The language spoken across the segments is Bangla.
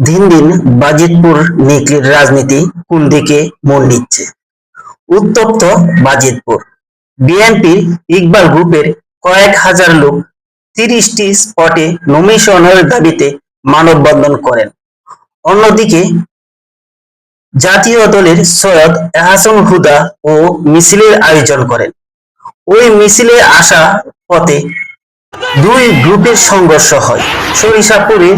দিন দিন বাজিতপুর নিকলির রাজনীতি কোন দিকে মন নিচ্ছে উত্তপ্ত বাজিতপুর। বিএনপির ইকবাল গ্রুপের কয়েক হাজার লোক তিরিশটি স্পটে নমিশনের দাবিতে মানববন্ধন করেন। অন্যদিকে জাতীয় দলের সৈয়দ এহাসান হুদা ও মিছিলের আয়োজন করেন। ওই মিছিলে আসা পথে দুই গ্রুপের সংঘর্ষ হয়। সরিষাপুরে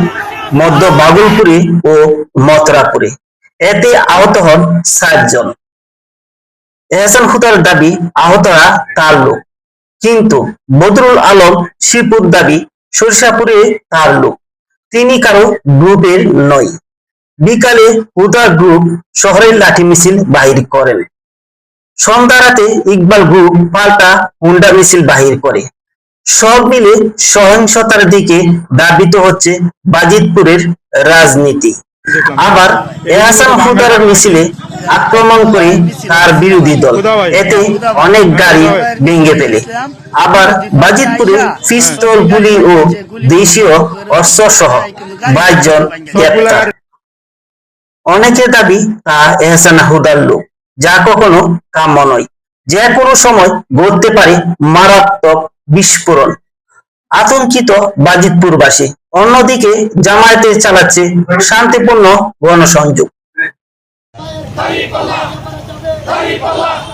মধ্য বাগুলপুরে ও মথুরাপুরে। এতে আহত হন সাতজন এহসান হুদার দাবি, আহতরা তার লোক। কিন্তু বদরুল আলম শিপুর দাবি, সরিষাপুরে তার লোক। তিনি কারও গ্রুপের নয় বিকালে হুদা গ্রুপ শহরের লাঠি মিছিল বাহির করেন। সন্ধ্যা রাতে ইকবাল গ্রুপ পাল্টা হুন্ডা মিছিল বাহির করে। সব মিলে সহিংসতার দিকে দাবিত হচ্ছে বাজিতপুরের রাজনীতি। আবার এহসান হুদার মিছিলে আক্রমণ করে তার বিরোধী দল। এতে অনেক গাড়ি ভেঙে ফেলে। আবার বাজিতপুরে পিস্তল, গুলি ও দেশীয় অস্ত্র সহ বাইশ জন গ্রেপ্তার। অনেকের দাবি, তা এহসান হুদার লোক, যা কখনো কাম্য নয়। যে কোনো সময় ঘটতে পারে মারাত্মক বিস্ফোরণ। আতঙ্কিত বাজিতপুরবাসী। অন্যদিকে জামায়াতে চালাচ্ছে শান্তিপূর্ণ গণসংযোগ।